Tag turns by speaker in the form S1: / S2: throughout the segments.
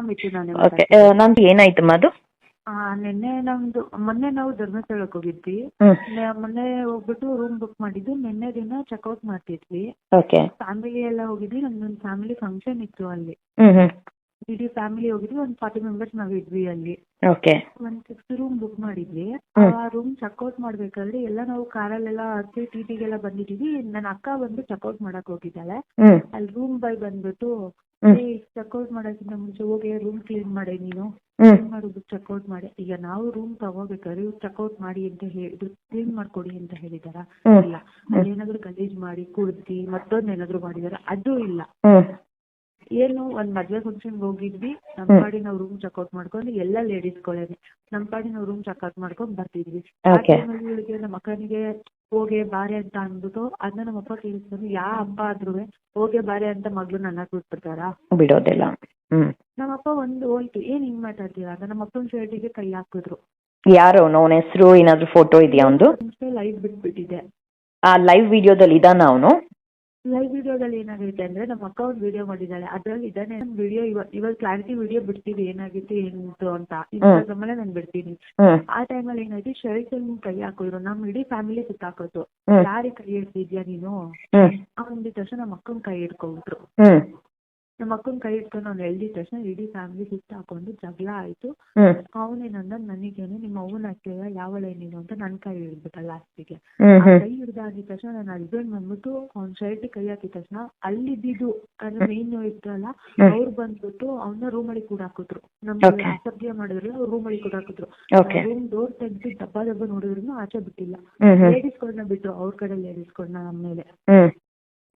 S1: ಮಿಥುನಾನೇ
S2: okay ನಂದು ಏನಾಯ್ತಮ್ಮ ಅದು
S1: ಆ, ನಿನ್ನೆ ನಮ್ದು ಮೊನ್ನೆ ನಾವು ಧರ್ಮಸ್ಥಳಕ್ಕೆ ಹೋಗಿದ್ವಿ.
S2: ಹ್ಮ್.
S1: ನೆ- ಮೊನ್ನೆ ಹೋಗ್ಬಿಟ್ಟು ರೂಮ್ ಬುಕ್ ಮಾಡಿದ್ದು ನಿನ್ನೆ ದಿನ ಚೆಕ್ಔಟ್ ಮಾಡ್ತಿದ್ವಿ.
S2: ಓಕೆ
S1: ಫ್ಯಾಮಿಲಿ ಎಲ್ಲ ಹೋಗಿದ್ವಿ ನಮ್ದೊಂದು ಫ್ಯಾಮಿಲಿ ಫಂಕ್ಷನ್ ಇತ್ತು ಅಲ್ಲಿ.
S2: ಹ್ಮ್ ಹ್ಮ್.
S1: ಇಡೀ ಫ್ಯಾಮಿಲಿ ಹೋಗಿದ್ವಿ ಒಂದ್ ಫಾರ್ಟಿ ಮೆಂಬರ್ಸ್ ನಾವ್ ಇದ್ವಿ ಅಲ್ಲಿ. ಒಂದ್ ಸಿಕ್ಸ್ ರೂಮ್ ಬುಕ್ ಮಾಡಿದ್ವಿ. ಆ ರೂಮ್ ಚೆಕ್ಔಟ್ ಮಾಡ್ಬೇಕಾದ್ರೆ ಎಲ್ಲ ನಾವು ಕಾರಲ್ಲೆಲ್ಲ ಹತ್ತಿ ಟಿ ಟಿಗೆಲ್ಲ ಬಂದಿದೀವಿ ನನ್ನ ಅಕ್ಕ ಬಂದು ಚೆಕ್ಔಟ್ ಮಾಡಕ್ ಹೋಗಿದ್ದಾಳೆ. ಅಲ್ಲಿ ರೂಮ್ ಬಾಯ್ ಬಂದ್ಬಿಟ್ಟು. ಚೆಕ್ಔಟ್ ಮಾಡೋಕ್ಕಿಂತ ಮುಂಚೆ ಹೋಗಿ ರೂಮ್ ಕ್ಲೀನ್ ಮಾಡಿ ನೀನು.
S2: ಮಾಡುದು
S1: ಕ್ಲೀನ್ ಮಾಡೋದು ಚೆಕ್ಔಟ್ ಮಾಡಿ. ಈಗ ನಾವು ರೂಮ್ ತಗೋಬೇಕಾದ್ರೆ ಇವ್ರು ಚೆಕ್ಔಟ್ ಮಾಡಿ ಅಂತ ಹೇಳಿ ಕ್ಲೀನ್ ಮಾಡ್ಕೊಡಿ ಅಂತ ಹೇಳಿದಾರ? ಇಲ್ಲ. ಅಲ್ಲೇನಾದ್ರು ಗಲೀಜ್ ಮಾಡಿ ಕುಡ್ದಿ ಮತ್ತೊಂದ್ ಏನಾದ್ರು ಮಾಡಿದಾರ? ಅದು ಇಲ್ಲ. ಏನು ಒಂದ್ ಮದ್ವೆ ಫಂಕ್ಷನ್ ಹೋಗಿದ್ವಿ ನಮ್
S2: ಕಾಡಿ
S1: ಪಾಡಿ ನಾವು ರೂಮ್ ಚೆಕ್ಔಟ್ ಮಾಡ್ಕೊಂಡು ಎಲ್ಲ ಲೇಡೀಸ್ ಗಳೇನೆ. ನಮ್ ಪಾಡಿ ನಾವು ರೂಮ್ ಚೆಕ್ಔಟ್ ಮಾಡ್ಕೊಂಡ್ ಬರ್ತಿದ್ವಿ.
S2: ನಮ್
S1: ಇವಳಿಗೆ ನಮ್ಮ ಅಕ್ಕನಿಗೆ ಹೋಗೆ ಬಾರೆ ಅಂತ ಅಂದ್ಬಿಟ್ಟು ಅದನ್ನ ನಮ್ಮ ಅಪ್ಪ ಕೇಳಿಸ್ಕೊಂಡು ಯಾ ಹಬ್ಬ ಆದ್ರೂ ಹೋಗೆ ಬಾರೆ ಅಂತ ಮಗ್ಳು ನನ್ನ ಬಿಟ್ಬಿಡ್ತಾರ?
S2: ಬಿಡೋದಿಲ್ಲ.
S1: ನಮ್ಮಪ್ಪ ಒಂದು ಹೋಯ್ತು ಏನ್ ಹಿಂಗ್ ಮಾತಾಡ್ತೀರಾ ಅಂತ ನಮ್ಮ ಅಪ್ಪನ ಶರ್ಟಿಗೆ ಕೈ ಹಾಕಿದ್ರು
S2: ಯಾರು ಅವನ ಹೆಸರು ಏನಾದ್ರು ಫೋಟೋ ಇದೆಯಾ ಒಂದು?
S1: ಲೈವ್ ಬಿಟ್ಬಿಟ್ಟಿದೆ
S2: ಆ ಲೈವ್ ವಿಡಿಯೋದಲ್ಲಿ ಇದಾನ ಅವನು?
S1: ಲೈವ್ ವಿಡಿಯೋದಲ್ಲಿ ಏನಾಗೈತೆ ಅಂದ್ರೆ ನಮ್ಮ ಅಕ್ಕ ಒಂದು ವಿಡಿಯೋ ಮಾಡಿದಾಳೆ. ಅದ್ರಲ್ಲಿ ಇದಾನೆ ವಿಡಿಯೋ ಇವಾಗ ಇವಾಗ ಕ್ಲಾರಿಟಿ ವಿಡಿಯೋ ಬಿಡ್ತೀವಿ ಏನಾಗಿತ್ತು ಏನಿತ್ತು ಅಂತ. ಇನ್ಸ್ಟಾಗ್ರಾಮ್ ಅಲ್ಲೇ ನಾನು ಬಿಡ್ತೀನಿ. ಆ ಟೈಮಲ್ಲಿ ಏನಾಯ್ತು ಶರ್ಟ್ ಅಲ್ಲಿ ಕೈ ಹಾಕಿದ್ರು. ನಮ್ ಇಡೀ ಫ್ಯಾಮಿಲಿ ಸುತ್ತಾಕೋತು. ಯಾರಿಗೆ ಕೈ ಹಿಡ್ತಿದ್ಯಾ ನೀನು?
S2: ಅವ್ನ್
S1: ಅಂದಿದ ತಕ್ಷಣ ನಮ್ಮ ಅಕ್ಕನ ಕೈ ಹಿಡ್ಕೊಂಡ್ಬಿಟ್ರು ನಮ್ಮ ಅಕ್ಕನ ಕೈ ಹಿಡ್ಕೊಂಡು ಅವ್ನು ಎಳ್ದಿದ ತಕ್ಷಣ ಇಡೀ ಫ್ಯಾಮಿಲಿ ಸುತ್ತ ಹಾಕೊಂಡು ಜಗಳ ಆಯ್ತು. ಅವನೇನಂದ ನನಗೇನು ನಿಮ್ಮ ಅವ್ವನ ಹಾಕ್ತೀಯ ಯಾವಳೆ ನೀನು ಅಂತ ನನ್ನ ಕೈ ಹಿಡಿದ್ಬಿಟ್ಟ ಲಾಸ್ಟಿಗೆ ಕೈ ಹಿಡ್ದ ತಕ್ಷಣ ನನ್ನ ಹಸ್ಬೆಂಡ್ ಬಂದ್ಬಿಟ್ಟು ಅವ್ನ ಶರ್ಟ್ ಕೈ ಹಾಕಿದ ತಕ್ಷಣ ಅಲ್ಲಿದ್ದು ಅಂದ್ರೆ ಮೇನ್
S2: ಹ್ಮ್.
S1: ಅವ್ರು ಬಂದ್ಬಿಟ್ಟು ಅವನ್ನ ರೂಮ್ ಅಲ್ಲಿ ಕೂಡ ಹಾಕಿದ್ರು. ನಮ್ಗೆ ಅಸಭ್ಯ ಮಾಡಿದ್ರು ಅವ್ರು ರೂಮ್ ಅಲ್ಲಿ ಕೂಡ ಹಾಕಿದ್ರು. ರೂಮ್ ಡೋರ್ ತೆಗ್ದು ಡಬ್ಬ ಡಬ್ಬ ನೋಡಿದ್ರು ಆಚೆ ಬಿಟ್ಟಿಲ್ಲ. ಲೇಡೀಸ್ ಗಳನ್ನ ಬಿಟ್ಟು ಅವ್ರ ಕಡೆ ಲೇಡೀಸ್ ಗಳನ್ನ ಮೇಲೆ.
S2: ಹ್ಮ್.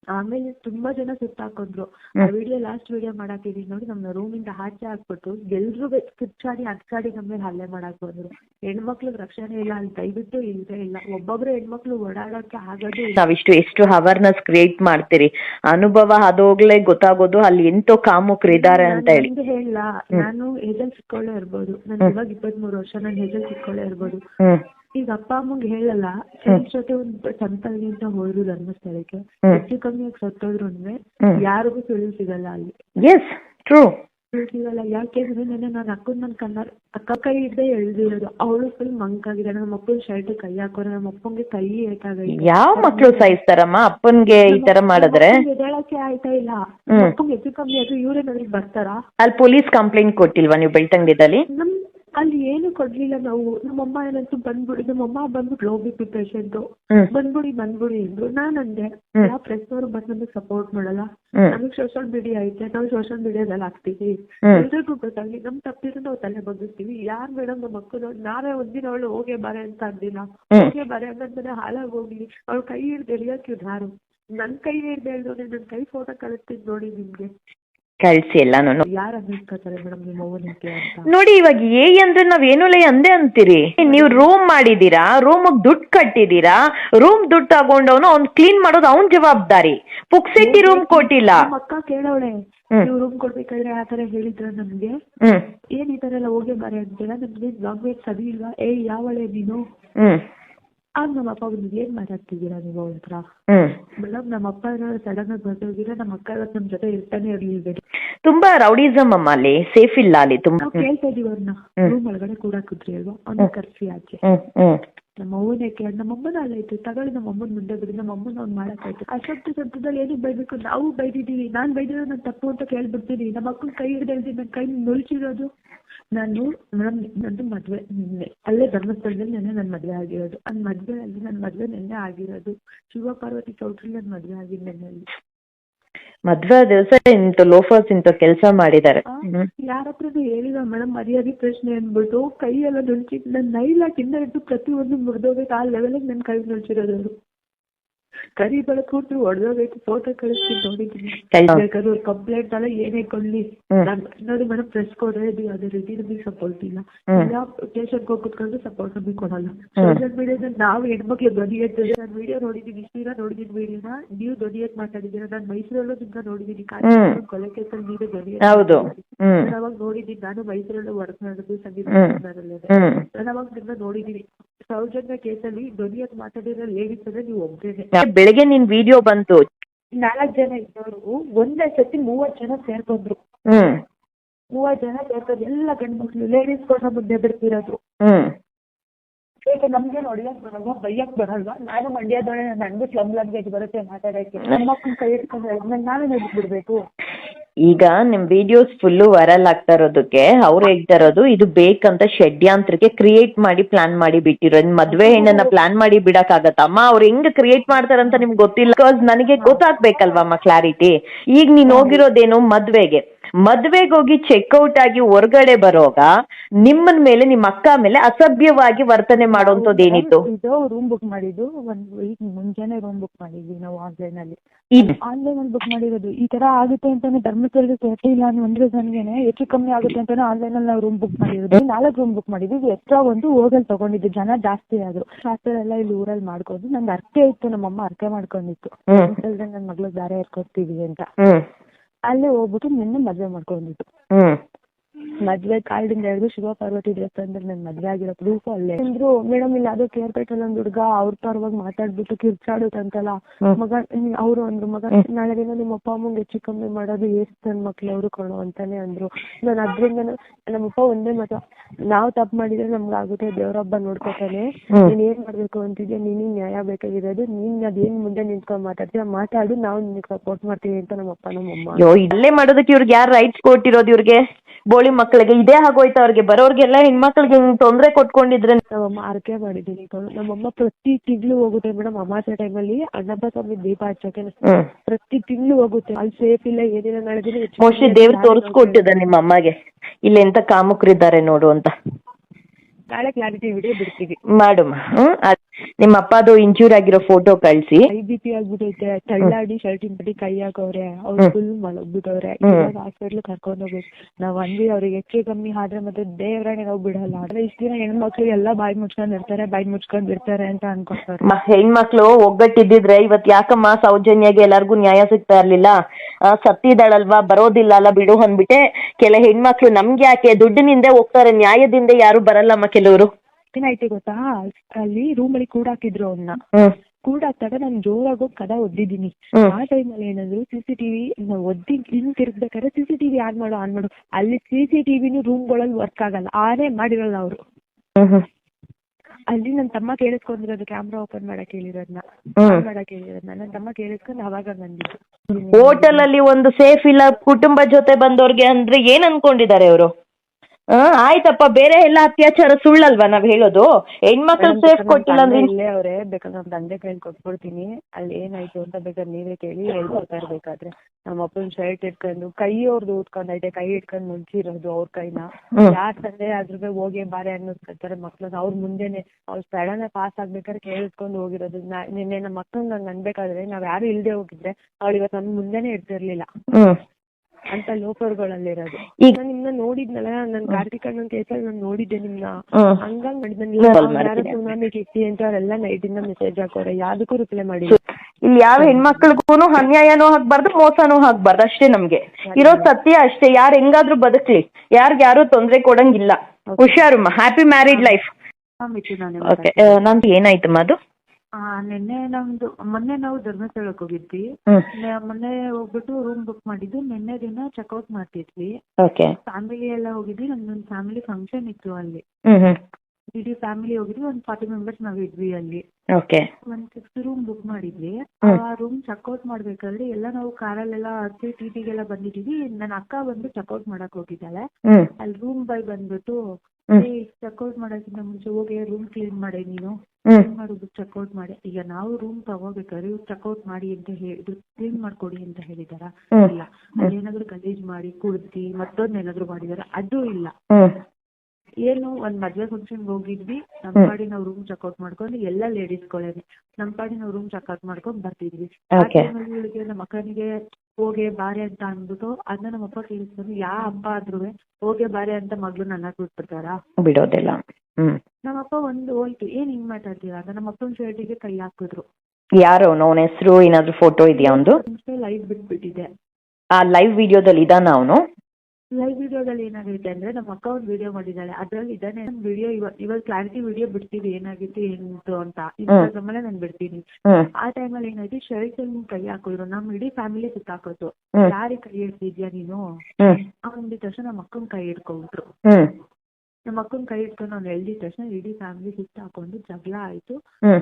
S1: ಆಮೇಲೆ ತುಂಬಾ ಜನ ಸುತ್ತಾಕೊಂಡ್ರು. ಆ. ವಿಡಿಯೋ ಲಾಸ್ಟ್ ವಿಡಿಯೋ ಮಾಡಾಕಿದೀನಿ ನೋಡಿ ನಮ್ಮ ರೂಮಿಂದ ಇಂದ ಆಚೆ ಹಾಕ್ಬಿಟ್ಟು ಎಲ್ರು ಕಿಚ್ಚಾಡಿ ಅಚ್ಚಾಡಿ ನಮ್ಮ ಮೇಲೆ ಹಲ್ಲೆ ಮಾಡಕ್ ಬಂದ್ರು. ಹೆಣ್ಮಕ್ಳಿಗೆ ರಕ್ಷಣೆ ಇಲ್ಲ ಅಲ್ಲಿ ದಯವಿಟ್ಟು ಇಲ್ವೇ ಇಲ್ಲ. ಒಬ್ಬೊಬ್ರು ಹೆಣ್ಮಕ್ಳು ಓಡಾಡೋಕೆ ಆಗೋದು
S2: ನಾವಿಷ್ಟು ಎಷ್ಟು ಅವೇರ್ನೆಸ್ ಕ್ರಿಯೇಟ್ ಮಾಡ್ತೀರಿ? ಅನುಭವ ಅದೋಗ್ಲೇ ಗೊತ್ತಾಗೋದು ಅಲ್ಲಿ ಎಂತೋ ಕಾಮುಕ್ರು ಇದಾರೆ ಅಂತ ಹೇಳಿ. ಹ್ಮ್.
S1: ನಾನು ಏಜಲ್ ಸಿಕ್ಕೊಳ್ಳೇ ಇರ್ಬೋದು. ನನ್. ಇವಾಗ ಇಪ್ಪತ್ಮೂರು ವರ್ಷ ನಾನು ಏಜಲ್ ಸಿಕ್ಕೊಳ್ಳೇ ಇರ್ಬೋದು. ಈಗ ಅಪ್ಪ ಅಮ್ಮಂಗೆ ಹೇಳಲ್ಲ. ಫ್ರೆಂಡ್ಸ್ ಜೊತೆ ಒಂದು ಸಂಪಲ್ಗಿ ಅಂತ ಹೋದ್ರು ಧರ್ಮಸ್ಥಳಕ್ಕೆ. ಹೆಚ್ಚು ಕಮ್ಮಿ ಸತ್ತೋದ್ರು ಅಂದ್ರೆ. ಯಾರಿಗೂ ಸುಳಿವು ಸಿಗಲ್ಲ ಅಲ್ಲಿ.
S2: ಎಸ್ ಟ್ರೂ
S1: ಸಿಗಲ್ಲ. ಯಾಕೆಂದ್ರೆ ನೆನ್ನೆ ನಾನು ಅಕ್ಕನ ನನ್ನ ಕಣ್ಣ ಅಕ್ಕ ಕೈ ಹಿಡ್ದೆ ಎಳ್ದಿರೋದು. ಅವಳು ಫುಲ್ ಮಂಕ್ ಆಗಿದೆ. ನಮ್ಮ ಅಪ್ಪನ ಶರ್ಟ್ ಕೈ ಹಾಕೋರೆ. ನಮ್ಮ ಅಪ್ಪಂಗೆ ಕೈ ಏಟಾಗೈತೆ.
S2: ಯಾವ ಮಕ್ಳು ಸಾಯಿಸ್ತಾರಮ್ಮ? ಅಪ್ಪನ್ಗೆ ಈ ತರ ಮಾಡಿದ್ರೆ?
S1: ಎದಳಕ್ಕೆ ಆಯ್ತಾ ಇಲ್ಲ. ಅಪ್ಪಂಗೆ ಹೆಚ್ಚು ಕಮ್ಮಿ ಆದ್ರೂ ಇವ್ರೇನಾದ್ರು ಬರ್ತಾರಾ?
S2: ಅಲ್ಲಿ ಪೊಲೀಸ್ ಕಂಪ್ಲೇಂಟ್ ಕೊಟ್ಟಿಲ್ವಾ ನೀವು ಬೆಳ್ತಂಗಡಿದಲ್ಲಿ?
S1: ಅಲ್ಲಿ ಏನು ಕೊಡ್ಲಿಲ್ಲ ನಾವು. ನಮ್ಮಮ್ಮ ಏನಂತೂ ಬಂದ್ಬಿಡಿ ನಮ್ಮಮ್ಮ ಬಂದ್ಬಿಟ್ಟು ಲೋ ಬಿ ಪಿ ಪೇಷಂಟ್ ಬಂದ್ಬಿಡಿ ಬಂದ್ಬಿಡಿ ಅಂದ್ರು. ನಾನ್
S2: ಅಂದೆ
S1: ಯಾವ ಪ್ರೆಸ್ನವರು ಬಂದು ನಮಗೆ ಸಪೋರ್ಟ್ ಮಾಡಲ್ಲ ನಮಗ್ ಸೋಷಿಯಲ್ ಮೀಡಿಯಾ ಐತೆ. ನಾವು ಸೋಷಿಯಲ್ ಮೀಡಿಯಾದಲ್ಲಿ ಹಾಕ್ತೀವಿ. ಎಲ್ರಿಗೂ ಗೊತ್ತಾಗ್ಲಿ ನಮ್ ತಪ್ಪಿದ್ರೆ ನಾವು ತಲೆ ಬಗ್ಗಿಸ್ತೀವಿ. ಯಾರ್ ಮೇಡಮ್ ನಮ್ಮ ಮಕ್ಕಳು? ನಾವೇ ಒಂದಿನ ಅವಳು ಹೋಗೇ ಬಾರೆ ಅಂತ ಅಂದಿಲ್ಲ. ಹೋಗೇ ಬಾರೆ ಅನ್ನೋದನ್ನ ಹಾಳಾಗಿ ಹೋಗ್ಲಿ ಅವ್ಳ ಕೈ ಹಿಡ್ದು ಯಾರು? ನನ್ ಕೈ ಹಿಡ್ದು ಎಳ್ದೋನೆ ನನ್ ಕೈ ಫೋಟೋ ಕಳಿಸ್ತೀನಿ ನೋಡಿ ನಿಮ್ಗೆ.
S2: ಕಳ್ಸಿ ಎಲ್ಲಾನು
S1: ಯಾರು ಅನ್ನಿಸ್ಕೊತಾರೆ ಮೇಡಮ್ ನಿಮ್ಮ ಅಂತ?
S2: ನೋಡಿ ಇವಾಗ ಏ ಅಂದ್ರೆ ನಾವ್ ಏನು ಲೈ ಅಂದೇ ಅಂತೀರಿ? ನೀವು ರೂಮ್ ಮಾಡಿದೀರಾ ರೂಮ್ ದುಡ್ಡು ಕಟ್ಟಿದೀರಾ ರೂಮ್ ದುಡ್ಡು ತಗೊಂಡವನು ಅವ್ನ್ ಕ್ಲೀನ್ ಮಾಡೋದು ಅವ್ನ್ ಜವಾಬ್ದಾರಿ. ಪುಕ್ಸಿಟ್ಟಿ ರೂಮ್ ಕೊಟ್ಟಿಲ್ಲ.
S1: ನಮ್ಮ ಅಕ್ಕ ಕೇಳವಳೆ
S2: ಹ್ಮ್.
S1: ನೀವು ರೂಮ್ ಕೊಡ್ಬೇಕಾದ್ರೆ ಆ ತರ ಹೇಳಿದ್ರ ನಮ್ಗೆ?
S2: ಹ್ಮ್.
S1: ಏನ್ ಈ ತರ ಎಲ್ಲ ಹೋಗೇ ಬಾರೆ ಅಂತೀರಾ ನಮ್ಗೆ ಲ್ಯಾಂಗ್ವೇಜ್ ಸರಿ ಇಲ್ವಾ? ಏ ಯಾವಳೆ ನೀನು?
S2: ಹ್ಮ್.
S1: ಆಗ ನಮ್ಮ ಅಪ್ಪ ಬಂದು ಏನ್ ಮಾತಾಡ್ತಿದ್ದೀರಾ ನೀವು ಅವ್ರ ಹತ್ರ ಮೇಡಮ್ ನಮ್ಮ ಅಪ್ಪ ಸಡನ್ ಆಗಿ ಬರ್ದೋಗಿದ್ರೆ ನಮ್ಮ ಅಕ್ಕ ಇವತ್ತು ನಮ್ ಜೊತೆ ಇರ್ತಾನೆ ಇರ್ಲಿಲ್ಲ
S2: ತುಂಬಾ ರೌಡಿಸಮ್ ಅಮ್ಮ ಅಲ್ಲಿ ಸೇಫ್ ಇಲ್ಲ ಅಲ್ಲಿ ತುಂಬಾ
S1: ನಾವು ಕೇಳ್ತಾ ಇದೀವಿ ಅವ್ರನ್ನ. ರೂಮ್ ಒಳಗಡೆ ಕೂಡಾಕಿದ್ರಿ ಅಲ್ವಾ ಅವ್ನ ಕರ್ಸಿ ಆಚೆ ನಮ್ಮ ಅವ್ವನೇ ಕೇಳಿ ನಮ್ಮ ಅಮ್ಮನ ಅಲ್ಲಾಯ್ತು ತಗೊಳ್ಳಿ ನಮ್ಮ ಅಮ್ಮನ ಮುಂದೆ ಬಿಡಿ ನಮ್ಮ ಅಮ್ಮನ ಅವ್ನು ಮಾಡಕ್ಕಾಯ್ತು ಅಷ್ಟೊತ್ತು ಶಬ್ದದಲ್ಲಿ ಏನಕ್ಕೆ ಬೈಬೇಕು ನಾವು ಬೈದಿದೀವಿ ನಾನ್ ಬೈದಿರೋ ನಾನು ತಪ್ಪು ಅಂತ ಕೇಳ್ಬಿಡ್ತೀನಿ ನಮ್ಮ ಮಕ್ಕಳು ಕೈ ಹಿಡ್ದು ಹೇಳ್ತೀನಿ ನನ್ನ ಕೈ ನುಲ್ಚಿರೋದು ನಾನು ಮೇಡಮ್ ನಂದು ಮದ್ವೆ ನಿನ್ನೆ ಅಲ್ಲೇ ಧರ್ಮಸ್ಥಳದಲ್ಲಿ ನೆನ್ನೆ ನನ್ನ ಮದ್ವೆ ಆಗಿರೋದು. ಅನ್ ಮದ್ವೆ ಅಲ್ಲಿ ನನ್ನ ಮದ್ವೆ ನಿನ್ನೆ ಆಗಿರೋದು. ಶಿವ ಪಾರ್ವತಿ ಚೌಟ್ರಿ ನನ್ನ ಮದ್ವೆ ಆಗಿದ್ದೆ ನಿನ್ನೆ.
S2: ಅಲ್ಲಿ ಮದ್ವೆ ದಿವಸ ಇಂತ ಲೋಫರ್ಸ್ ಇಂತ ಕೆಲಸ ಮಾಡಿದ್ದಾರೆ.
S1: ಯಾರ ಹತ್ರನೂ ಹೇಳಿಲ್ಲ ಮೇಡಮ್. ಮರ್ಯಾದೆ ಪ್ರಶ್ನೆ ಅಂದ್ಬಿಟ್ಟು ಕೈ ಎಲ್ಲ ನುಳ್ಚಿ ನನ್ನ ನೈಲಾಕಿಂದ ಹಿಡಿದು ಪ್ರತಿಯೊಂದು ಮುರಿದೋಗ್ಬೇಕು ಆ ಲೆವೆಲಿಗೆ ನನ್ನ ಕೈ ನುಳ್ಚಿರೋದು ಅವರು ಕರಿ ಬೆಳಕು ಹೊಡೆದೋಗೈತೆ ಫೋಟೋ ಕಳಿಸಿ ನೋಡಿದ್ದೀನಿ ಬೇಕಾದ್ರೆ ಕಂಪ್ಲೇಂಟ್ ಅಲ್ಲ ಏನೇ ಕೊಡ್ಲಿ. ನೋಡಿ ಮೇಡಮ್ ಪ್ರೆಸ್ ಕೊಡ್ರೆ ಅದೇ ರೀತಿ ನಮಗೆ ಸಪೋರ್ಟ್ ಇಲ್ಲ. ಇಲ್ಲ ಸ್ಟೇಷನ್ಗೆ ಹೋಗಿ ಕುತ್ಕೊಂಡ್ರೆ ಸಪೋರ್ಟ್ ನಮಗೆ ಕೊಡಲ್ಲ. ಸೋಷಿಯಲ್ ಮೀಡಿಯಾದಲ್ಲಿ ನಾವು ಹೆಣ್ಮಕ್ಳು ಧ್ವನಿ ಎತ್ತಿದ್ರೆ ನಾನು ವಿಡಿಯೋ ನೋಡಿದ್ದೀನಿ ಇಷ್ಟು ನೋಡಿದ್ವಿ ನೋಡಿದ್ದೀನಿ ವಿಡಿಯೋನ ನೀವು ಧ್ವನಿ ಎತ್ತು ಮಾತಾಡಿದ್ದೀರಾ? ನಾನು ಮೈಸೂರಲ್ಲೂ ನಿಮ್ಗೆ ನೋಡಿದ್ದೀನಿ
S2: ಕಾರ್ಯಕ್ರಮ
S1: ಕೊಲೆ ಕೇಸಲ್ಲಿ ನೀವೇ ನಾನು ಅವಾಗ ನೋಡಿದ್ದೀನಿ ನಾನು ಮೈಸೂರಲ್ಲೂ ವರ್ಕ್ ಮಾಡೋದು ಸಂಗೀತ ನಾನು ಅವಾಗ ನಿಮ್ಮ ನೋಡಿದ್ದೀನಿ ಸೌಜನ್ಯ ಕೇಸಲ್ಲಿ ಧ್ವನಿ ಎತ್ತು ಮಾತಾಡಿರೋ ಲೇಡೀಸ್ ಅಂದ್ರೆ ನೀವು ಒಬ್ರೇನೆ.
S2: ಬೆಳಗ್ಗೆ ನಿನ್ ವಿಡಿಯೋ ಬಂತು.
S1: ನಾಲ್ಕು ಜನ ಇದ್ದವರು ಒಂದೇ ಸತಿ ಮೂವತ್ತು ಜನ ಸೇರ್ಕೊಂಡ್ರು.
S2: ಮೂವತ್
S1: ಮೂವತ್ತು ಜನ ಸೇರ್ಕೊಂಡು ಎಲ್ಲ ಗಂಡು ಮಕ್ಳು ಲೇಡೀಸ್ ಕೂಡ ಮುಂದೆ ಬಿಡ್ತಿರೋದು
S2: ಹ್ಮ್.
S1: ಏಕೆ ನಮ್ಗೆ ಹೊಡಿಯಕ್ ಬರಲ್ವಾ ಬೈಯಕ್ ಬರಲ್ವಾ? ನಾನು ಮಂಡ್ಯದೊಳಗೆ ನನ್ಗೂ ಸ್ಲಮ್ ಲ್ಯಾಂಗ್ವೇಜ್ ಬರುತ್ತೆ ಮಾತಾಡಕ್ಕೆ. ನಮ್ಮ ಮಕ್ಕಳು ಕೈ ಇಟ್ಕೊಂಡ್ರೆ ನಾನು ಬಿಡ್ಬೇಕು
S2: ಈಗ ನಿಮ್ ವಿಡಿಯೋಸ್ ಫುಲ್ಲು ವೈರಲ್ ಆಗ್ತಾ ಇರೋದಕ್ಕೆ, ಅವ್ರು ಹೇಳ್ತಾ ಇರೋದು, ಇದು ಬೇಕಂತ ಷಡ್ಯಾಂತ್ರಕ್ಕೆ ಕ್ರಿಯೇಟ್ ಮಾಡಿ ಪ್ಲಾನ್ ಮಾಡಿ ಬಿಟ್ಟಿರೋ ಮದ್ವೆ ಹೆಣ್ಣನ್ನ ಪ್ಲಾನ್ ಮಾಡಿ ಬಿಡಕ್ ಅಮ್ಮ, ಅವ್ರು ಹೆಂಗ್ ಕ್ರಿಯೇಟ್ ಮಾಡ್ತಾರಂತ ನಿಮ್ಗೆ ಗೊತ್ತಿಲ್ಲ. ಬಿಕಾಸ್ ನನಗೆ ಗೊತ್ತಾಗ್ಬೇಕಲ್ವಮ್ಮ ಕ್ಲಾರಿಟಿ ಈಗ ನೀನ್ ಹೋಗಿರೋದೇನು ಮದ್ವೆಗೆ. ಮದ್ವೆಗೆ ಹೋಗಿ ಚೆಕ್ಔಟ್ ಆಗಿ ಹೊರಗಡೆ ಬರೋಗ, ನಿಮ್ಮನ್ ಮೇಲೆ ನಿಮ್ಮ ಅಕ್ಕ ಮೇಲೆ ಅಸಭ್ಯವಾಗಿ ವರ್ತನೆ ಮಾಡೋಂಥದ್ದು ಏನಿತ್ತು
S1: ರೂಮ್ ಬುಕ್ ಮಾಡಿದ್ದು, ಒಂದ್ ವೀಕ್ ಮುಂಚೆನೆ ರೂಮ್ ಬುಕ್ ಮಾಡಿದ್ವಿ ನಾವು ಆನ್ಲೈನ್ ಅಲ್ಲಿ. ಆನ್ಲೈನ್ ಅಲ್ಲಿ ಬುಕ್ ಮಾಡಿರೋದು ಈ ತರ ಆಗುತ್ತೆ ಅಂತಾನೆ ಧರ್ಮಸ್ಥಳದ ಇಲ್ಲ ಅನ್ನೋ ಒಂದು ರೀಸನ್ಗೆನೆ ಹೆಚ್ಚು ಕಮ್ಮಿ ಆಗುತ್ತೆ ಅಂತಾನೆ ಆನ್ಲೈನ್ ಅಲ್ಲಿ ನಾವು ರೂಮ್ ಬುಕ್ ಮಾಡಿರೋದು. ನಾಲ್ಕು ರೂಮ್ ಬುಕ್ ಮಾಡಿದ್ವಿ ಎಕ್ಸ್ಟ್ರಾ ಒಂದು ಹೋಗಲ್ ತಗೊಂಡಿದ್ದು ಜನ ಜಾಸ್ತಿ ಆದ್ರು. ಶಾಸ್ತ್ರ ಎಲ್ಲ ಇಲ್ಲಿ ಊರಲ್ಲಿ ಮಾಡ್ಕೊಂಡು ನಂಗೆ ಅರ್ಕೆ ಇತ್ತು ನಮ್ಮಮ್ಮ ಅರ್ಕೆ ಮಾಡ್ಕೊಂಡಿತ್ತು. ನನ್ನ ಮಗ್ಳು ದಾರೆ ಎರ್ಕೊಡ್ತೀವಿ ಅಂತ. ಅಲ್ಲೇ ಹೋಗ್ಬಿಟ್ಟು ನಿನ್ನೆ ಮದ್ವೆ ಮಾಡ್ಕೊಂಡಿತ್ತು ಮದ್ವೆ ಕಾರ್ಡಿಂದ ಹಿಡಿದು ಶಿವ ಪಾರ್ವತಿ ದೇವಸ್ಥಾನದಲ್ಲಿ ನನ್ ಮದ್ವೆ ಆಗಿರೋ ಪ್ರೂಫ್ ಅಲ್ಲೇ. ಅಂದ್ರು ಮೇಡಮ್ ಇಲ್ಲ ಅದು ಕೇರ್ ಪೇಟಲ್ ಒಂದ್ ಹುಡ್ಗ ಅವ್ರ ಪರವಾಗಿ ಮಾತಾಡ್ಬಿಟ್ಟು ಕಿರ್ಚಾಡುತ್ತಂತಲ್ಲ. ಮಗ ಅವ್ರು ಅಂದ್ರು ಮಗ ನಾಳೆ ದಿನ ನಿಮ್ಮ ಅಪ್ಪ ಅಮ್ಮಂಗೆ ಹೆಚ್ಚು ಕಮ್ಮಿ ಮಾಡೋದು ಎಷ್ಟು ನನ್ ಮಕ್ಳು ಅವ್ರು ಕೊಡು ಅಂತಾನೆ ಅಂದ್ರು. ನಾನು ಅದ್ರಿಂದ ನಮ್ಮಪ್ಪ ಒಂದೇ ಮತ ನಾವ್ ತಪ್ಪು ಮಾಡಿದ್ರೆ ನಮ್ಗೆ ಆಗುತ್ತೆ ದೇವ್ರೊಬ್ಬ ನೋಡ್ಕೊತಾನೆ. ನೀನ್ ಏನ್ ಮಾಡ್ಬೇಕು ಅಂತಿದ್ಯಾ? ನೀನ್ ನ್ಯಾಯ ಬೇಕಾಗಿರೋದು ನೀನ್ ಅದೇನ್ ಮುಂದೆ ನಿಂತ್ಕೊಂಡ್ ಮಾತಾಡ್ತೀಯ? ಮಾತಾಡು ನಾವು ನಿನ್ ಸಪೋರ್ಟ್ ಮಾಡ್ತೀವಿ ಅಂತ ನಮ್ಮಪ್ಪ ನಮ್ಮಮ್ಮ
S2: ಅಯ್ಯೋ ಇಲ್ಲೇ ಮಾಡೋದಕ್ಕೆ ಇವ್ರಿಗೆ ಯಾರು ರೈಟ್ಸ್ ಕೊಟ್ಟಿರೋದು ಇವ್ರಿಗೆ? ಬೋಳಿ ಮಕ್ಕಳಿಗೆ ಇದೇ ಆಗೋಯ್ತು ಅವ್ರಿಗೆ ಬರೋರ್ಗೆಲ್ಲ ಹೆಣ್ಮಕ್ಳಿಗೆ ಹಿಂಗ್ ತೊಂದ್ರೆ ಕೊಟ್ಕೊಂಡಿದ್ರೆ
S1: ನಮ್ಮಮ್ಮ ಆರಕೆ ಮಾಡಿದೀನಿ. ನಮ್ಮಮ್ಮ ಪ್ರತಿ ತಿಂಗ್ಳು ಹೋಗುತ್ತೆ ಮೇಡಮ್ ಅಮಾಸೆ ಟೈಮಲ್ಲಿ ಅಣ್ಣಪ್ಪ ಸ್ವಾಮಿ ದೀಪ ಹಚ್ಚಕ್ಕೆ ಪ್ರತಿ ತಿಂಗ್ಳು ಹೋಗುತ್ತೆ. ಅಲ್ಲಿ ಸೇಫ್ ಇಲ್ಲ ಏನಿಲ್ಲ ನಾಳೆ
S2: ಮೋಸ್ಟ್ಲಿ ದೇವ್ರು ತೋರಿಸ್ಕೊಟ್ಟಿದ ನಿಮ್ಮ ಅಮ್ಮಗೆ. ಇಲ್ಲಿ ಎಂತ ಕಾಮುಕರಿದ್ದಾರೆ ನೋಡು ಅಂತ.
S1: ನಾಳೆ ಕ್ಲಾರಿಟಿ ವಿಡಿಯೋ ಬಿಡ್ತೀವಿ.
S2: ಮಾಡಮ್ಮ ಹ್ಮ್? ನಿಮ್ಮ ಅಪ್ಪದು ಇಂಜೂರ್ ಆಗಿರೋ ಫೋಟೋ ಕಳ್ಸಿ.
S1: ಐ ಬಿ ಪಿ ಆಗ್ಬಿಟ್ಟೈತೆ ತಳ್ಳಾಡಿ ಶರ್ಟಿನ ಬಡಿ ಕೈ ಹಾಕವ್ರೆ ಅವ್ರು ಫುಲ್ ಮಲಗ್ಬಿಟ್ಟವ್ರೆ. ಇವಾಗ ಹಾಸ್ಪಿಟ್ಲ್ ಕರ್ಕೊಂಡು ಹೋಗ್ಬೇಕು. ನಾವ್ ಅಂದ್ವಿ ಅವ್ರಿಗೆ ಹೆಚ್ಚು ಕಮ್ಮಿ ಆದ್ರೆ ಮತ್ತೆ ದೇವ್ರಾಣೆ ನಾವು ಬಿಡಲ್ಲ. ಆದ್ರೆ ಇಷ್ಟ ದಿನ ಹೆಣ್ಮಕ್ಳು ಎಲ್ಲಾ ಬಾಯಿ ಮುಚ್ಕೊಂಡ್ ಇರ್ತಾರೆ ಬಾಯಿ ಮುಚ್ಕೊಂಡ್ ಇರ್ತಾರೆ ಅಂತ ಅನ್ಕೊತಾರೆ
S2: ಮ- ಹೆಣ್ಮಕ್ಳು ಒಗ್ಗಟ್ಟಿದ್ದಿದ್ರೆ ಇವತ್ ಯಾಕಮ್ಮ ಸೌಜನ್ಯಗೆ ಎಲ್ಲಾರ್ಗು ನ್ಯಾಯ ಸಿಗ್ತಾ ಇರ್ಲಿಲ್ಲ? ಆ, ಸತ್ತಿದಾಳಲ್ವಾ ಬರೋದಿಲ್ಲ ಅಲ್ಲ ಬಿಡು ಅಂದ್ಬಿಟ್ಟೆ. ಕೆಲ ಹೆಣ್ಮಕ್ಳು ನಮ್ಗೆ ಯಾಕೆ ದುಡ್ಡಿನಿಂದ ಹೋಗ್ತಾರೆ ನ್ಯಾಯದಿಂದ ಯಾರು ಬರಲ್ಲಮ್ಮ ಕೆಲವರು?
S1: ಏನಾಯ್ತು ಗೊತ್ತಾ? ಅಲ್ಲಿ ರೂಮ್ ಅಲ್ಲಿ ಕೂಡಾಕಿದ್ರು ಅವ್ನ
S2: ಕೂಡ
S1: ಕೂಡಾಕ್ದಾಗ ನಾನ್ ಜೋರಾಗಿ ಹೋಗಿ ಕದ ಒದ್ದಿದ್ದೀನಿ. ಆ ಟೈಮಲ್ಲಿ ಏನಂದ್ರು ಸಿ ಸಿ ಟಿವಿ ಒದ್ದಿ ಇನ್ನು ತಿರ್ಗ್ಬೇಕಾದ್ರೆ ಸಿ ಸಿ ಟಿವಿ ಆನ್ ಮಾಡು ಆನ್ ಮಾಡು. ಅಲ್ಲಿ ಸಿ ಸಿ ಟಿವಿನೂ ರೂಮ್ಗಳಲ್ಲಿ ವರ್ಕ್ ಆಗಲ್ಲ. ಆನೇ ಮಾಡಿರಲ್ಲ ಅವರು. ಅಲ್ಲಿ ನನ್ನ ತಮ್ಮ ಕೇಳಿಸ್ಕೊಂಡಿರೋದು ಕ್ಯಾಮ್ರಾ ಓಪನ್ ಮಾಡಕ್ ಹೇಳಿರೋದ್ನ. ಮಾಡಕ್ ಹೇಳಿರೋದ್ನ. ನನ್ನ ತಮ್ಮ ಕೇಳಿಸ್ಕೊಂಡು ಅವಾಗ ಬಂದಿದ್ದು.
S2: ಹೋಟೆಲ್ ಅಲ್ಲಿ ಒಂದು ಸೇಫ್ ಇಲ್ಲ ಕುಟುಂಬ ಜೊತೆ ಬಂದವ್ರಿಗೆ ಅಂದ್ರೆ ಏನ್ ಅನ್ಕೊಂಡಿದ್ದಾರೆ ಅವರು? ಆಯ್ತಪ್ಪ ಬೇರೆ ಎಲ್ಲ ಅತ್ಯಾಚಾರ ಸುಳ್ಳಲ್ವಾ ನಾವ್ ಹೇಳೋದು? ಹೆಣ್ಮಕ್ಳು ಸೇಫ್ ಕೊಟ್ಟಿಲ್ಲ ಅಂದ್ರೆ
S1: ಇಲ್ಲೇ ಅವ್ರೆ ಬೇಕಾದ್ರೆ ನಮ್ಮ ತಂದೆ ಕೈಲಿ ಕೊಟ್ಬಿಡ್ತೀನಿ. ಅಲ್ಲಿ ಏನಾಯ್ತು ಅಂತ ಬೇಕಾದ್ರೆ ನೀವೇ ಕೇಳಿ ಹೇಳ್ಕೊತಾ ಇರ್ಬೇಕಾದ್ರೆ. ನಮ್ಮ ಅಪ್ಪನ ಶರ್ಟ್ ಇಟ್ಕೊಂಡು ಕೈ ಅವ್ರದ್ದು ಉಟ್ಕೊಂಡೈತೆ ಕೈ ಇಟ್ಕೊಂಡು ಮುಂಚಿರೋದು ಅವ್ರ ಕೈನ. ಯಾರ ತಂದೆ ಅದ್ರ ಹೋಗಿ ಬಾರೆ ಅನ್ನಿಸ್ಕೊತಾರೆ ಮಕ್ಳನ್ನ ಅವ್ರ ಮುಂದೆನೆ ಅವ್ರ ಸಡನ್ ಪಾಸ್ ಆಗ್ಬೇಕಾದ್ರೆ ಕೇಳಿಸ್ಕೊಂಡು ಹೋಗಿರೋದು. ನಿನ್ನೆ ನಮ್ಮ ಮಕ್ಕಳು ನಂಗೆ ಅನ್ಬೇಕಾದ್ರೆ ನಾವ್ ಯಾರು ಇಲ್ದೆ ಹೋಗಿದ್ರೆ ಅವಳು ಇವತ್ತು ನಮ್ ಮುಂದೆನೆ ಇರ್ತಿರ್ಲಿಲ್ಲ. ಅಂತ ಗಳಲ್ಲಿ
S2: ಈಗ-
S1: ನಾನು ನಿಮ್ನ ನೋಡಿದ್ನಲ್ಲ ನನ್ ಕಾರ್ತಿಕ್ ಅಣ್ಣನ್ ಕೇಸಲ್ಲಿ ನಾನು ನೋಡಿದ್ದೆ ನಿಮ್ನ. ಹಂಗಂಗ್ ಮಾಡಿದ್
S2: Call
S1: ನಾನು ಯಾರು
S2: ಮಾಡ್ತೀನಿ.
S1: ಸುನಾಮಿ ಕಿಟ್ಟಿ ಅಂತ ಅವರೆಲ್ಲ ನೈಟ್ ಇಂದ ಮೆಸೇಜ್ ಹಾಕೋರೆ. ಯಾವ್ದಕ್ಕೂ ರಿಪ್ಲೈ ಮಾಡಿಲ್ಲ.
S2: ಇಲ್ಲಿ ಯಾವ ಹೆಣ್ಮಕ್ಳಿಗೂ ಅನ್ಯಾಯನೂ ಆಗ್ಬಾರ್ದು ಮೋಸನೂ ಆಗ್ಬಾರ್ದು. ಅಷ್ಟೇ ನಮ್ಗೆ. ಇರೋ ಸತ್ಯ ಅಷ್ಟೇ. ಯಾರು ಹೆಂಗಾದ್ರೂ ಬದುಕ್ಲಿ. ಯಾರ್ಗ್ ಯಾರು ತೊಂದ್ರೆ ಕೊಡಂಗಿಲ್ಲ. ಹುಷಾರಮ್ಮ ಹ್ಯಾಪಿ ಮ್ಯಾರಿಡ್ ಲೈಫ್ ಓಕೆ ನಂದು ಏನಾಯ್ತಮ್ಮ ಅದು
S1: ನಿನ್ನೆ ನಮ್ದು ಮೊನ್ನೆ ನಾವು ಧರ್ಮಸ್ಥಳಕ್ಕೆ ಹೋಗಿದ್ವಿ. ಮೊನ್ನೆ ಹೋಗ್ಬಿಟ್ಟು ರೂಮ್ ಬುಕ್ ಮಾಡಿದ್ದು ನಿನ್ನೆ ದಿನ ಚೆಕ್ಔಟ್ ಮಾಡ್ತಿದ್ವಿ. ಫ್ಯಾಮಿಲಿ ಎಲ್ಲ ಹೋಗಿದ್ವಿ ನಮ್ದೊಂದು ಫ್ಯಾಮಿಲಿ ಫಂಕ್ಷನ್ ಇತ್ತು ಅಲ್ಲಿ. ಇಡೀ ಫ್ಯಾಮಿಲಿ ಹೋಗಿದ್ವಿ ಒಂದ್ ಫಾರ್ಟಿ ಮೆಂಬರ್ಸ್ ನಾವ್ ಇದ್ವಿ ಅಲ್ಲಿ. ಒಂದ್ ಸಿಕ್ಸ್ ರೂಮ್ ಬುಕ್ ಮಾಡಿದ್ವಿ. ಆ ರೂಮ್ ಚೆಕ್ಔಟ್ ಮಾಡ್ಬೇಕಾದ್ರೆ ಎಲ್ಲ ನಾವು ಕಾರಲ್ಲೆಲ್ಲ ಹತ್ತಿ ಟಿ ಟಿಗೆಲ್ಲ ಬಂದಿದೀವಿ ನನ್ನ ಅಕ್ಕ ಬಂದು ಚೆಕ್ಔಟ್ ಮಾಡಕ್ ಹೋಗಿದ್ದಾಳೆ. ಅಲ್ಲಿ ರೂಮ್ ಬಾಯ್ ಬಂದ್ಬಿಟ್ಟು ಚೆಕ್ಔಟ್ ಮಾಡೋಕ್ಕಿಂತ ಮುಂಚೆ ಹೋಗಿ ರೂಮ್ ಕ್ಲೀನ್ ಮಾಡಿ ನೀನು. ಮಾಡೋದು ಚೆಕ್ಔಟ್ ಮಾಡಿ. ಈಗ ನಾವು ರೂಮ್ ತಗೋಬೇಕಾದ್ರೆ ಇವ್ರು ಚೆಕ್ಔಟ್ ಮಾಡಿ ಅಂತ ಹೇಳಿದ್ರು ಕ್ಲೀನ್ ಮಾಡ್ಕೊಡಿ ಅಂತ ಹೇಳಿದಾರ. ಇಲ್ಲ. ಅದೇನಾದ್ರು ಗಲೀಜ್ ಮಾಡಿ ಕುಡ್ದಿ ಮತ್ತೊಂದ್ ಏನಾದ್ರು ಮಾಡಿದಾರ? ಅದು ಇಲ್ಲ. ಏನು ಒಂದ್ ಮದ್ವೆ ಫಂಕ್ಷನ್ ಹೋಗಿದ್ವಿ. ನಮ್. ಪಾಡಿ ನಾವು ರೂಮ್ ಚೆಕ್ಔಟ್ ಮಾಡ್ಕೊಂಡು ಎಲ್ಲ ಲೇಡೀಸ್ಗಳೇನೆ ನಮ್ ಪಾಡಿ ನಾವು ರೂಮ್ ಚೆಕ್ಔಟ್ ಮಾಡ್ಕೊಂಡ್ ಬರ್ತಿದ್ವಿ. ಇವಳಿಗೆ ನಮ್ಮ ಅಕ್ಕನಿಗೆ ಹೋಗೆ ಬಾರೆ ಅಂತ ಅಂದ್ಬಿಟ್ಟು ಅದನ್ನ ನಮ್ಮ ಅಪ್ಪ ಕೇಳಿಸ್ಕೊಂಡು ಯಾ ಹಬ್ಬ ಆದ್ರೂ ಹೋಗೆ ಬಾರೆ ಅಂತ ಮಗ್ಳು ನನ್ನ ಬಿಟ್ಬಿಡ್ತಾರಾ?
S2: ಬಿಡೋದಿಲ್ಲ.
S1: ನಮ್ಮಪ್ಪ ಒಂದು ಹೋಯ್ತು ಏನ್ ಹಿಂಗ್ ಮಾತಾಡ್ತೀರಾ ಅಂತ ನಮ್ಮ ಅಪ್ಪನ ಶರ್ಟಿಗೆ ಕೈ ಹಾಕಿದ್ರು
S2: ಯಾರು ಅವನ ಹೆಸರು ಏನಾದ್ರು ಫೋಟೋ ಇದೆಯಾ ಒಂದು?
S1: ಲೈವ್ ಬಿಟ್ಬಿಟ್ಟಿದೆ
S2: ಆ ಲೈವ್ ವಿಡಿಯೋದಲ್ಲಿ ಇದಾನ ಅವನು?
S1: ಲೈವ್ ವಿಡಿಯೋದಲ್ಲಿ ಏನಾಗೈತೆ ಅಂದ್ರೆ ನಮ್ಮ ಅಕ್ಕ ಒಂದು ವಿಡಿಯೋ ಮಾಡಿದ್ದಾಳೆ ಅದ್ರಲ್ಲಿ ಇದಾನೆ ವಿಡಿಯೋ ಇವಾಗ ಕ್ಲಾರಿಟಿ ವಿಡಿಯೋ ಬಿಡ್ತೀವಿ ಏನಾಗಿತ್ತು ಏನು ಅಂತ. ಇನ್ಸ್ಟಾಗ್ರಾಮ್ ಅಲ್ಲೇ ನಾನು ಬಿಡ್ತೀನಿ. ಆ ಟೈಮಲ್ಲಿ ಏನಾಯ್ತು ಶರ್ಟ್ ಕೈ ಹಾಕಿದ್ರು ನಮ್ ಇಡೀ ಫ್ಯಾಮಿಲಿ ಸುತ್ತಾಕೋತು
S2: ಹ್ಮ್.
S1: ಯಾರಿಗೆ ಕೈ ಹಿಡ್ತಿದ್ಯಾ ನೀನು? ಅವ್ನು ತಕ್ಷಣ ನಮ್ಮ ಅಕ್ಕನ ಕೈ ಹಿಡ್ಕೊಂಡ್ಬಿಟ್ರು
S2: ಹ್ಮ್.
S1: ನಮ್ಮ ಅಕ್ಕನ ಕೈ ಹಿಡ್ಕೊಂಡು ಅವ್ನು ಎಳ್ದಿದ ತಕ್ಷಣ ಇಡೀ ಫ್ಯಾಮಿಲಿ ಸುತ್ತ ಹಾಕೊಂಡು ಜಗಳ ಆಯ್ತು.
S2: ಹ್ಮ್.